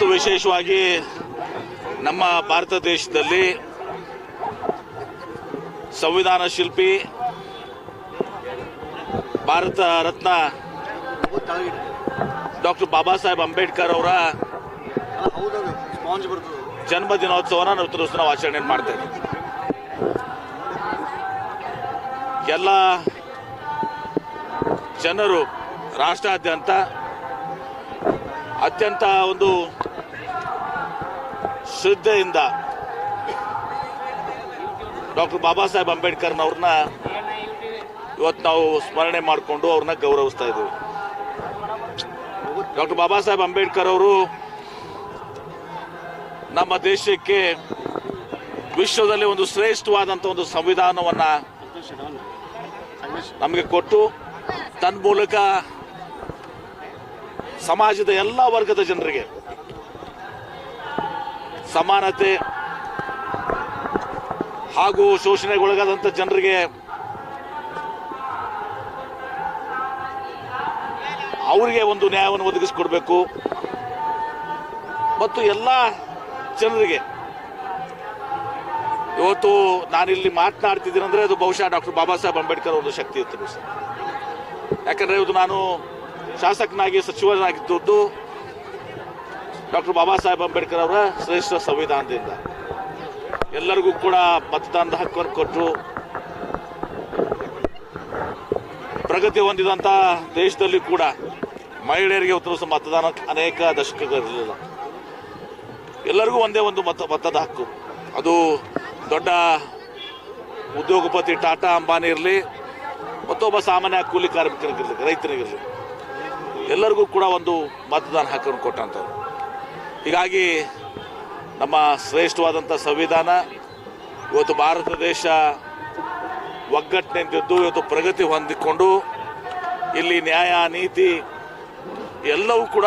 ಇವತ್ತು ವಿಶೇಷವಾಗಿ ನಮ್ಮ ಭಾರತ ದೇಶದಲ್ಲಿ ಸಂವಿಧಾನ ಶಿಲ್ಪಿ, ಭಾರತ ರತ್ನ ಡಾಕ್ಟರ್ ಬಾಬಾ ಸಾಹೇಬ್ ಅಂಬೇಡ್ಕರ್ ಅವರ ಜನ್ಮ ದಿನೋತ್ಸವನ ನಾವು ಆಚರಣೆ ಮಾಡ್ತಾ ಇದ್ದೀವಿ. ಎಲ್ಲ ಜನರು ರಾಷ್ಟ್ರಾದ್ಯಂತ ಅತ್ಯಂತ ಒಂದು ಶ್ರದ್ಧೆಯಿಂದ ಡಾಕ್ಟರ್ ಬಾಬಾ ಸಾಹೇಬ್ ಅಂಬೇಡ್ಕರ್ನವ್ರನ್ನ ಇವತ್ತು ನಾವು ಸ್ಮರಣೆ ಮಾಡಿಕೊಂಡು ಅವ್ರನ್ನ ಗೌರವಿಸ್ತಾ ಇದ್ದೀವಿ ಡಾಕ್ಟರ್ ಬಾಬಾ ಸಾಹೇಬ್ ಅಂಬೇಡ್ಕರ್ ಅವರು ನಮ್ಮ ದೇಶಕ್ಕೆ ವಿಶ್ವದಲ್ಲಿ ಒಂದು ಶ್ರೇಷ್ಠವಾದಂಥ ಒಂದು ಸಂವಿಧಾನವನ್ನ ನಮಗೆ ಕೊಟ್ಟು ತನ್ನ ಮೂಲಕ ಸಮಾಜದ ಎಲ್ಲ ವರ್ಗದ ಜನರಿಗೆ ಸಮಾನತೆ ಹಾಗೂ ಶೋಷಣೆಗೊಳಗಾದಂಥ ಜನರಿಗೆ ಅವರಿಗೆ ಒಂದು ನ್ಯಾಯವನ್ನು ಒದಗಿಸಿಕೊಡ್ಬೇಕು. ಮತ್ತು ಎಲ್ಲ ಜನರಿಗೆ ಇವತ್ತು ನಾನಿಲ್ಲಿ ಮಾತನಾಡ್ತಿದ್ದೀನಿ ಅಂದರೆ ಅದು ಬಹುಶಃ ಡಾಕ್ಟರ್ ಬಾಬಾ ಸಾಹೇಬ್ ಅಂಬೇಡ್ಕರ್ ಒಂದು ಶಕ್ತಿ ಇತ್ತು ಸರ್ ಯಾಕಂದರೆ ಇವತ್ತು ನಾನು ಶಾಸಕನಾಗಿ ಸಚಿವನಾಗಿದ್ದದ್ದು ಡಾಕ್ಟರ್ ಬಾಬಾ ಸಾಹೇಬ್ ಅಂಬೇಡ್ಕರ್ ಅವರ ಶ್ರೇಷ್ಠ ಸಂವಿಧಾನದಿಂದ. ಎಲ್ಲರಿಗೂ ಕೂಡ ಮತದಾನದ ಹಕ್ಕನ್ನು ಕೊಟ್ಟರು ಪ್ರಗತಿ ಹೊಂದಿದಂಥ ದೇಶದಲ್ಲಿ ಕೂಡ ಮಹಿಳೆಯರಿಗೆ ಉತ್ತರಿಸುವ ಮತದಾನ ಅನೇಕ ದಶಕಗಳಿರಲಿಲ್ಲ ಎಲ್ಲರಿಗೂ ಒಂದೇ ಒಂದು ಮತ, ಮತದ ಹಕ್ಕು. ಅದು ದೊಡ್ಡ ಉದ್ಯೋಗಪತಿ ಟಾಟಾ ಅಂಬಾನಿ ಇರಲಿ, ಮತ್ತೊಬ್ಬ ಸಾಮಾನ್ಯ ಕೂಲಿ ಕಾರ್ಮಿಕರಿಗಿರಲಿ, ರೈತರಿಗಿರಲಿ, ಎಲ್ಲರಿಗೂ ಕೂಡ ಒಂದು ಮತದಾನ ಹಕ್ಕನ್ನು ಕೊಟ್ಟಂಥವ್ರು. ಹೀಗಾಗಿ ನಮ್ಮ ಶ್ರೇಷ್ಠವಾದಂಥ ಸಂವಿಧಾನ ಇವತ್ತು ಭಾರತ ದೇಶ ಒಗ್ಗಟ್ಟಿನಿಂದಿದ್ದು ಇವತ್ತು ಪ್ರಗತಿ ಹೊಂದಿಕೊಂಡು ಇಲ್ಲಿ ನ್ಯಾಯ, ನೀತಿ ಎಲ್ಲವೂ ಕೂಡ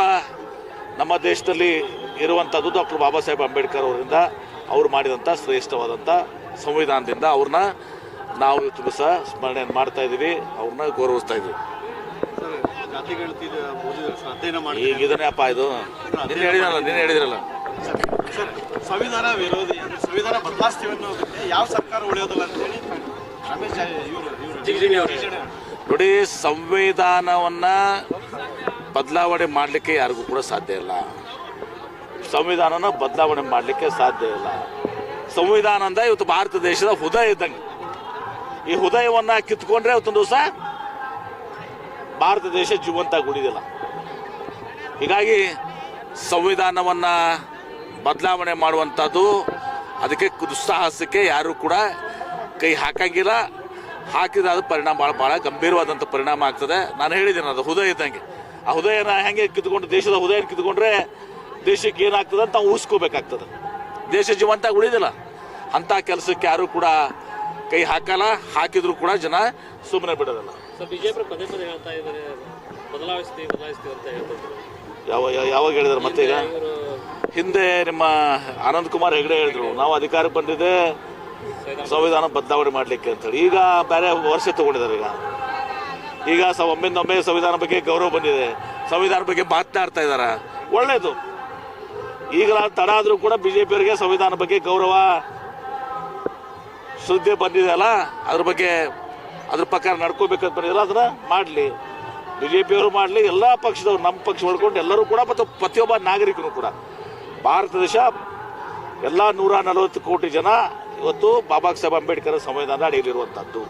ನಮ್ಮ ದೇಶದಲ್ಲಿ ಇರುವಂಥದ್ದು ಡಾಕ್ಟರ್ ಬಾಬಾ ಸಾಹೇಬ್ ಅಂಬೇಡ್ಕರ್ ಅವರಿಂದ ಅವರು ಮಾಡಿದಂಥ ಶ್ರೇಷ್ಠವಾದಂಥ ಸಂವಿಧಾನದಿಂದ ಅವ್ರನ್ನ ನಾವು ಇವತ್ತು ಸಹ ಸ್ಮರಣೆಯನ್ನು ಮಾಡ್ತಾ ಇದ್ದೀವಿ, ಅವ್ರನ್ನ ಗೌರವಿಸ್ತಾ ಇದ್ದೀವಿ. ಈಗ ಇದು ನಿನ್ನೆ ಹೇಳಿದ್ರಲ್ಲ ನಿನ್ನೆ ಹೇಳಿದ್ರಲ್ಲ ಸಂವಿಧಾನ ವಿರೋಧಿ ಸಂವಿಧಾನ ಬದಲಾಯಿಸ್ತೀವಿ ಅನ್ನೋದಕ್ಕೆ ಯಾವ ಸರ್ಕಾರ ಉಳಿಯೋದಿಲ್ಲ ಅಂತ ಹೇಳಿ ನೋಡಿ ಸಂವಿಧಾನವನ್ನ ಬದಲಾವಣೆ ಮಾಡಲಿಕ್ಕೆ ಯಾರಿಗೂ ಕೂಡ ಸಾಧ್ಯ ಇಲ್ಲ ಸಂವಿಧಾನನ ಬದಲಾವಣೆ ಮಾಡಲಿಕ್ಕೆ ಸಾಧ್ಯ ಇಲ್ಲ ಸಂವಿಧಾನ ಅಂದ ಇವತ್ತು ಭಾರತ ದೇಶದ ಹೃದಯ ಇದ್ದಂಗೆ ಈ ಹೃದಯವನ್ನ ಕಿತ್ಕೊಂಡ್ರೆ ಇವತ್ತೊಂದು ದಿವಸ ಭಾರತ ದೇಶ ಜೀವಂತ ಉಳಿದಿಲ್ಲ. ಹೀಗಾಗಿ ಸಂವಿಧಾನವನ್ನು ಬದಲಾವಣೆ ಮಾಡುವಂಥದ್ದು ಅದಕ್ಕೆ ದುಸ್ಸಾಹಸಕ್ಕೆ ಯಾರೂ ಕೂಡ ಕೈ ಹಾಕಂಗಿಲ್ಲ. ಹಾಕಿದ್ರೆ ಅದು ಪರಿಣಾಮ ಭಾಳ ಭಾಳ ಗಂಭೀರವಾದಂಥ ಪರಿಣಾಮ ಆಗ್ತದೆ. ನಾನು ಹೇಳಿದ್ದೀನಿ, ಅದು ಹೃದಯ ಇದ್ದಂಗೆ. ಆ ಹೃದಯನ ಹೆಂಗೆ ಕಿತ್ಕೊಂಡು, ದೇಶದ ಹೃದಯ ಕಿತ್ಕೊಂಡ್ರೆ ದೇಶಕ್ಕೆ ಏನಾಗ್ತದೆ ಅಂತ ನಾವು ಊಹಿಸ್ಕೋಬೇಕಾಗ್ತದೆ. ದೇಶ ಜೀವಂತ ಉಳಿದಿಲ್ಲ. ಅಂಥ ಕೆಲಸಕ್ಕೆ ಯಾರು ಕೂಡ ಕೈ ಹಾಕಲ್ಲ ಹಾಕಿದ್ರು ಕೂಡ ಜನ ಸುಮ್ಮನೆ ಬಿಡೋದಲ್ಲ. ಪದೇ ಪದೇ ಹೇಳ್ತಾ ಇದ್ದಾರೆ ಬದಲಾಯಿಸ್ತೀವಿ ಬದಲಾಯಿಸ್ತೀವಿ ಅಂತ ಹೇಳ್ತಿದ್ರು. ಯಾವ ಯಾವ- ಯಾವಾಗ ಹೇಳಿದ್ರು ಮತ್ತೆ ಈಗ? ಹಿಂದೆ ನಿಮ್ಮ ಆನಂದ್ ಕುಮಾರ್ ಹೆಗಡೆ ಹೇಳಿದ್ರು ನಾವು ಅಧಿಕಾರಕ್ಕೆ ಬಂದಿದ್ದೆ ಸಂವಿಧಾನ ಬದಲಾವಣೆ ಮಾಡಲಿಕ್ಕೆ ಅಂತೇಳಿ. ಈಗ ಬೇರೆ ವರ್ಷ ತಗೊಂಡಿದ್ದಾರೆ ಈಗ. ಈಗ ಸ ಒಮ್ಮಿಂದೊಮ್ಮೆ ಸಂವಿಧಾನ ಬಗ್ಗೆ ಗೌರವ ಬಂದಿದೆ. ಸಂವಿಧಾನ ಬಗ್ಗೆ ಮಾತನಾಡ್ತಾ ಇದ್ದಾರೆ ಒಳ್ಳೇದು. ಈಗ ತಡ ಆದರೂ ಕೂಡ ಬಿ ಜೆ ಪಿಯವರಿಗೆ ಸಂವಿಧಾನ ಬಗ್ಗೆ ಗೌರವ ಶ್ರದ್ಧೆ ಬಂದಿದೆಯಲ್ಲ, ಅದ್ರ ಬಗ್ಗೆ ಅದ್ರ ಪ್ರಕಾರ ನಡ್ಕೋಬೇಕಂತ ಬಂದಿಲ್ಲ ಅದನ್ನ ಮಾಡಲಿ. ಬಿ ಮಾಡಲಿ, ಎಲ್ಲ ಪಕ್ಷದವ್ರು, ನಮ್ಮ ಪಕ್ಷ ಹೊಡ್ಕೊಂಡು ಎಲ್ಲರೂ ಕೂಡ ಮತ್ತು ಪ್ರತಿಯೊಬ್ಬ ನಾಗರಿಕರು ಕೂಡ. ಭಾರತ ದೇಶ ಎಲ್ಲ ನೂರ ನಲವತ್ತು ಕೋಟಿ ಜನ ಇವತ್ತು ಬಾಬಾ ಸಾಹೇಬ್ ಅಂಬೇಡ್ಕರ್ ಸಂವಿಧಾನ ಅಡಿಯಲ್ಲಿರುವಂಥದ್ದು